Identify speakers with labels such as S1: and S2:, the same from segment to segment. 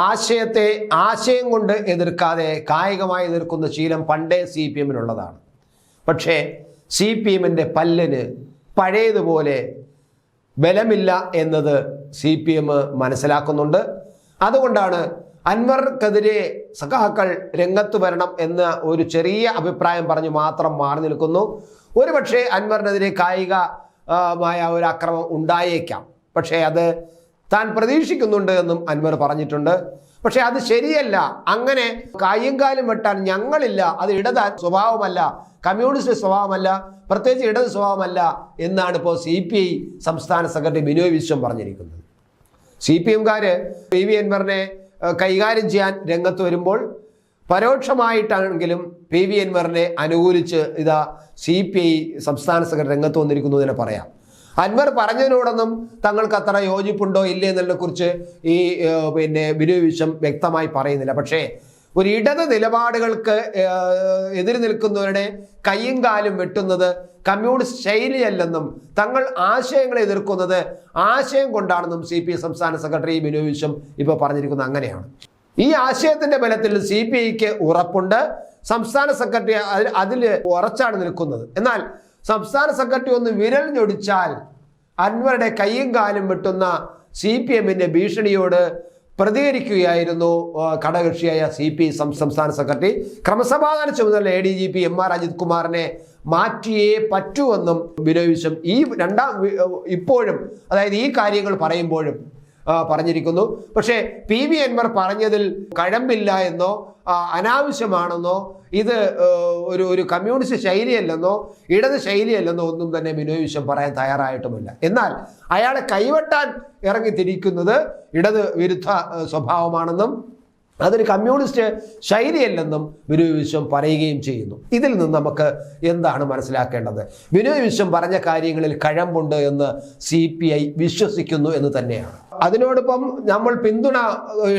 S1: ആശയത്തെ ആശയം കൊണ്ട് എതിർക്കാതെ കായികമായി എതിർക്കുന്ന ശീലം പണ്ടേ സി പി എമ്മിനുള്ളതാണ്. പക്ഷേ സി പി എമ്മിന്റെ പല്ലിന് പഴയതുപോലെ ബലമില്ല എന്നത് സി പി എം മനസ്സിലാക്കുന്നുണ്ട്. അതുകൊണ്ടാണ് അൻവർക്കെതിരെ സഖാക്കൾ രംഗത്ത് വരണം എന്ന ഒരു ചെറിയ അഭിപ്രായം പറഞ്ഞ് മാത്രം മാറി നിൽക്കുന്നു. ഒരുപക്ഷെ അൻവറിനെതിരെ കായിക മായ ഒരു അക്രമം ഉണ്ടായേക്കാം. പക്ഷേ അത് താൻ പ്രതീക്ഷിക്കുന്നുണ്ട് എന്നും അൻവർ പറഞ്ഞിട്ടുണ്ട്. പക്ഷെ അത് ശരിയല്ല. അങ്ങനെ കായും വെട്ടാൻ ഞങ്ങളില്ല. അത് ഇടത് സ്വഭാവമല്ല. കമ്മ്യൂണിസ്റ്റ് സ്വഭാവമല്ല. പ്രത്യേകിച്ച് ഇടത് സ്വഭാവമല്ല എന്നാണ് ഇപ്പോൾ സി പി ഐ സംസ്ഥാന സെക്രട്ടറി ബിനോയ് വിശ്വം പറഞ്ഞിരിക്കുന്നത്. സി പി എംകാർ പി വി അൻവറിനെ കൈകാര്യം ചെയ്യാൻ രംഗത്ത് വരുമ്പോൾ പരോക്ഷമായിട്ടാണെങ്കിലും പി വി അൻവറിനെ അനുകൂലിച്ച് ഇതാ സി പി ഐ സംസ്ഥാന സെക്രട്ടറി രംഗത്ത് വന്നിരിക്കുന്നു എന്ന് തന്നെ പറയാം. അൻവർ പറഞ്ഞതിനോടൊന്നും തങ്ങൾക്ക് അത്ര യോജിപ്പുണ്ടോ ഇല്ലേ എന്നതിനെ കുറിച്ച് ഈ പിന്നെ വിനുവിശം വ്യക്തമായി പറയുന്നില്ല. പക്ഷേ ഒരു ഇടത് നിലപാടുകൾക്ക് എതിര് നിൽക്കുന്നവരുടെ കയ്യും കാലും വെട്ടുന്നത് കമ്മ്യൂണിസ്റ്റ് ശൈലിയല്ലെന്നും തങ്ങൾ ആശയങ്ങളെ എതിർക്കുന്നത് ആശയം കൊണ്ടാണെന്നും സി പി സംസ്ഥാന സെക്രട്ടറി വിശ്വം ഇപ്പോൾ പറഞ്ഞിരിക്കുന്നത് അങ്ങനെയാണ്. ഈ ആശയത്തിന്റെ ബലത്തിൽ സി പി ഐക്ക് ഉറപ്പുണ്ട്. സംസ്ഥാന സെക്രട്ടറി അതിൽ ഉറച്ചാണ് നിൽക്കുന്നത്. എന്നാൽ സംസ്ഥാന സെക്രട്ടറി ഒന്ന് വിരൽ ഞൊടിച്ചാൽ അൻവറുടെ കയ്യും കാലും വെട്ടുന്ന സി പി എമ്മിന്റെ ഭീഷണിയോട് പ്രതികരിക്കുകയായിരുന്നു ഘടകക്ഷിയായ സി പി സംസ്ഥാന സെക്രട്ടറി. ക്രമസമാധാന ചുമതല A D G P M R Ajith കുമാറിനെ മാറ്റിയേ പറ്റൂ എന്നും വിനോദിച്ചും ഈ രണ്ടാം ഇപ്പോഴും അതായത് ഈ കാര്യങ്ങൾ പറയുമ്പോഴും പറഞ്ഞിരിക്കുന്നു. പക്ഷേ പി വി അൻവർ പറഞ്ഞതിൽ കഴമ്പില്ല എന്നോ അനാവശ്യമാണെന്നോ ഇത് ഒരു ഒരു കമ്മ്യൂണിസ്റ്റ് ശൈലിയല്ലെന്നോ ഇടത് ശൈലിയല്ലെന്നോ ഒന്നും തന്നെ ബിനോയ് വിശ്വം പറയാൻ തയ്യാറായിട്ടുമില്ല. എന്നാൽ അയാളെ കൈവെട്ടാൻ ഇറങ്ങിത്തിരിക്കുന്നത് ഇടത് വിരുദ്ധ സ്വഭാവമാണെന്നും അതൊരു കമ്മ്യൂണിസ്റ്റ് ശൈലിയല്ലെന്നും വിനോയ് വിശ്വം പറയുകയും ചെയ്യുന്നു. ഇതിൽ നിന്ന് നമുക്ക് എന്താണ് മനസ്സിലാക്കേണ്ടത്? വിനോയ് വിശ്വം പറഞ്ഞ കാര്യങ്ങളിൽ കഴമ്പുണ്ട് എന്ന് സി പി ഐ വിശ്വസിക്കുന്നു എന്ന് തന്നെയാണ്. അതിനോടൊപ്പം നമ്മൾ പിന്തുണ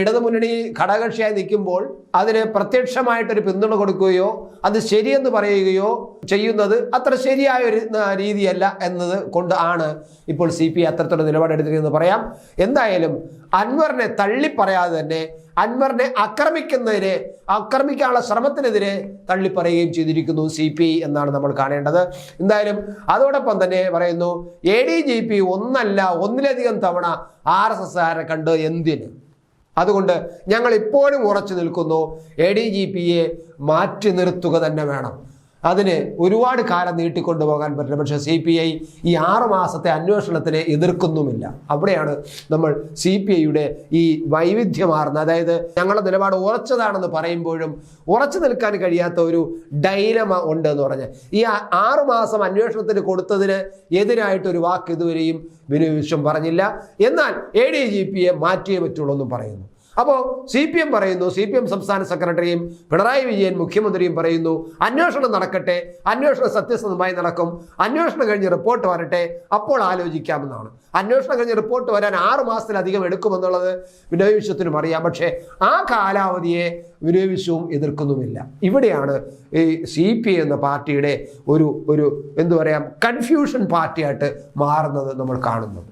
S1: ഇടതുമുന്നണി ഘടകകക്ഷിയായി നിൽക്കുമ്പോൾ അതിന് പ്രത്യക്ഷമായിട്ടൊരു പിന്തുണ കൊടുക്കുകയോ അത് ശരിയെന്ന് പറയുകയോ ചെയ്യുന്നത് അത്ര ശരിയായ ഒരു രീതിയല്ല എന്നത് കൊണ്ട് ആണ് ഇപ്പോൾ സി പി ഐ അത്രത്തോളം നിലപാടെടുത്തിരിക്കുന്നത് പറയാം. എന്തായാലും അൻവറിനെ തള്ളിപ്പറയാതെ തന്നെ അൻവറിനെ ആക്രമിക്കുന്നതിന് ആക്രമിക്കാനുള്ള ശ്രമത്തിനെതിരെ തള്ളിപ്പറയുകയും ചെയ്തിരിക്കുന്നു സി പി എന്നാണ് നമ്മൾ കാണേണ്ടത്. എന്തായാലും അതോടൊപ്പം തന്നെ പറയുന്നു എ ഡി ജി പി ഒന്നല്ല ഒന്നിലധികം തവണ ആർ എസ് എസ് ആരെ കണ്ട് എന്തിന്? അതുകൊണ്ട് ഞങ്ങൾ ഇപ്പോഴും ഉറച്ചു നിൽക്കുന്നു എ ഡി ജി പിയെ മാറ്റി നിർത്തുക തന്നെ വേണം. അതിന് ഒരുപാട് കാലം നീട്ടിക്കൊണ്ടുപോകാൻ പറ്റില്ല. പക്ഷേ സി പി ഐ ഈ ആറു മാസത്തെ അന്വേഷണത്തിനെ എതിർക്കുന്നുമില്ല. അവിടെയാണ് നമ്മൾ സി പി ഐയുടെ ഈ വൈവിധ്യമാർന്ന അതായത് ഞങ്ങളുടെ നിലപാട് ഉറച്ചതാണെന്ന് പറയുമ്പോഴും ഉറച്ചു നിൽക്കാൻ കഴിയാത്ത ഒരു ഡൈലമ ഉണ്ട് എന്ന് പറഞ്ഞ്. ഈ ആറു മാസം അന്വേഷണത്തിന് കൊടുത്തതിന് എതിരായിട്ടൊരു വാക്ക് ഇതുവരെയും വിനിവിശ്വം പറഞ്ഞില്ല. എന്നാൽ എ ഡി ജി പിയെ മാറ്റിയേ പറ്റുള്ളൂ എന്നും പറയുന്നു. അപ്പോൾ സി പി എം പറയുന്നു സി പി എം സംസ്ഥാന സെക്രട്ടറിയും പിണറായി വിജയൻ മുഖ്യമന്ത്രിയും പറയുന്നു അന്വേഷണം നടക്കട്ടെ അന്വേഷണം സത്യസന്ധമായി നടക്കും അന്വേഷണം കഴിഞ്ഞ് റിപ്പോർട്ട് വരട്ടെ അപ്പോൾ ആലോചിക്കാമെന്നാണ്. അന്വേഷണം കഴിഞ്ഞ് റിപ്പോർട്ട് വരാൻ ആറ് മാസത്തിലധികം എടുക്കുമെന്നുള്ളത് വിനോയ് വിശ്വത്തിനും അറിയാം. പക്ഷേ ആ കാലാവധിയെ വിനോയ് വിശ്വവും എതിർക്കുന്നുമില്ല. ഇവിടെയാണ് ഈ സി പി എന്ന പാർട്ടിയുടെ ഒരു ഒരു എന്തു പറയാം കൺഫ്യൂഷൻ പാർട്ടിയായിട്ട് മാറുന്നത് നമ്മൾ കാണുന്നത്.